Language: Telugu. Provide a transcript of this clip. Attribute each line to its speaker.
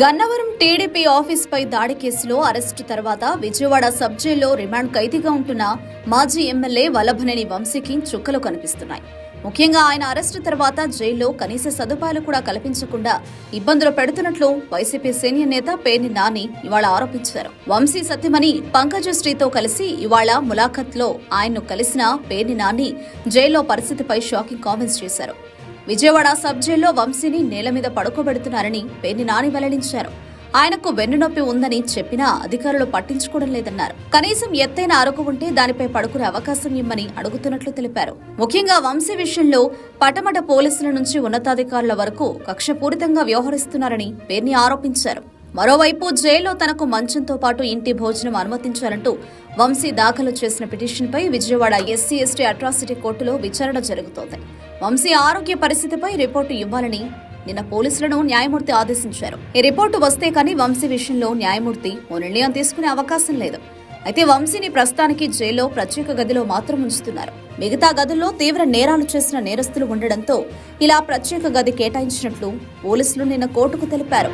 Speaker 1: గన్నవరం టీడీపీ ఆఫీస్ పై దాడి కేసులో అరెస్టు తర్వాత విజయవాడ సబ్ జైల్లో రిమాండ్ ఖైదీగా ఉంటున్న మాజీ ఎమ్మెల్యే వల్లభనేని వంశీకి చుక్కలు కనిపిస్తున్నాయి. ముఖ్యంగా ఆయన అరెస్టు తర్వాత జైల్లో కనీస సదుపాయాలు కూడా కల్పించకుండా ఇబ్బందులు పెడుతున్నట్లు వైసీపీ సీనియర్ నేత పేర్ని నాని ఇవాళ ఆరోపించారు. వంశీ సత్యమణి పంకజశ్రీతో కలిసి ఇవాళ ములాఖత్లో ఆయన్ను కలిసిన పేర్ని నాని జైల్లో పరిస్థితిపై షాకింగ్ కామెంట్స్ చేశారు. విజయవాడ సబ్ జైల్లో వంశీని నేల మీద పడుకోబెడుతున్నారని పేర్ని నాని వెల్లడించారు. ఆయనకు వెన్నునొప్పి ఉందని చెప్పినా అధికారులు పట్టించుకోవడం లేదన్నారు. కనీసం ఎత్తైన అరకు ఉంటే దానిపై పడుకునే అవకాశం ఇమ్మని అడుగుతున్నట్లు తెలిపారు. ముఖ్యంగా వంశీ విషయంలో పటమట పోలీసుల నుంచి ఉన్నతాధికారుల వరకు కక్షపూరితంగా వ్యవహరిస్తున్నారని పేర్ని ఆరోపించారు. మరోవైపు జైల్లో తనకు మంచంతో పాటు ఇంటి భోజనం అనుమతించారంటూ వంశీ దాఖలు చేసిన పిటిషన్పై విజయవాడ ఎస్సీ ఎస్టీ అట్రాసిటీ కోర్టులో విచారణ జరుగుతోంది. వంశీ ఆరోగ్య పరిస్థితిపై రిపోర్టు ఇవ్వాలని నిన్న పోలీసులను న్యాయమూర్తి ఆదేశించారు. ఈ రిపోర్టు వస్తే కానీ వంశీ విషయంలో న్యాయమూర్తి ఓ నిర్ణయం తీసుకునే అవకాశం లేదు. అయితే వంశీని ప్రస్తుతానికి జైల్లో ప్రత్యేక గదిలో మాత్రం ఉంచుతున్నారు. మిగతా గదుల్లో తీవ్ర నేరాలు చేసిన నేరస్తులు ఉండడంతో ఇలా ప్రత్యేక గది కేటాయించినట్లు పోలీసులు నిన్న కోర్టుకు తెలిపారు.